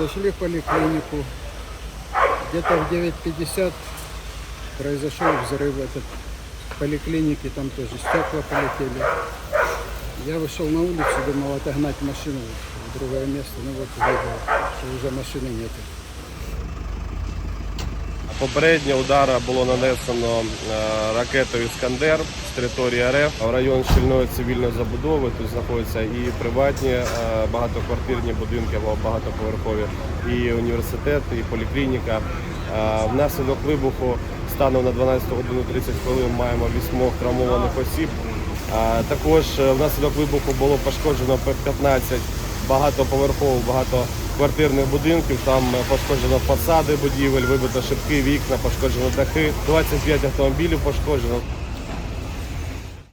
Зашли в поликлинику. Где-то в 9.50 произошел взрыв в этот поликлинике, там тоже стекла полетели. Я вышел на улицу, думал отогнать машину в другое место, ну вот увидел, что уже машины нет. Попереднє удара було нанесено е, ракетою Іскандер з території РФ в район щільної цивільної забудови. Тут знаходяться і приватні е, багатоквартирні будинки або багатоповерхові, і університет, і поліклініка. Е, Внаслідок вибуху станом на 12 годину 30 хвилин маємо вісьмох травмованих осіб. Також внаслідок вибуху було пошкоджено 15 багатоповерхових, багатоквартирних будинків. Там е, пошкоджено фасади будівель, вибито шибки, вікна, пошкоджено дахи. 25 автомобілів пошкоджено.